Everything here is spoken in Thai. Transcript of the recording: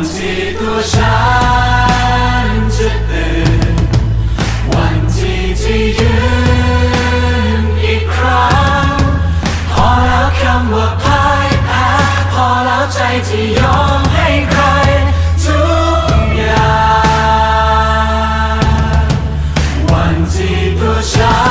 ที่ตัวฉันจะตื่นวันที่ที่ยืนอีกครั้ง พอแล้วคำว่าพ่ายแพ้พอแล้วใจที่ยอมให้ใครทุกอย่าง วันที่ตัวฉัน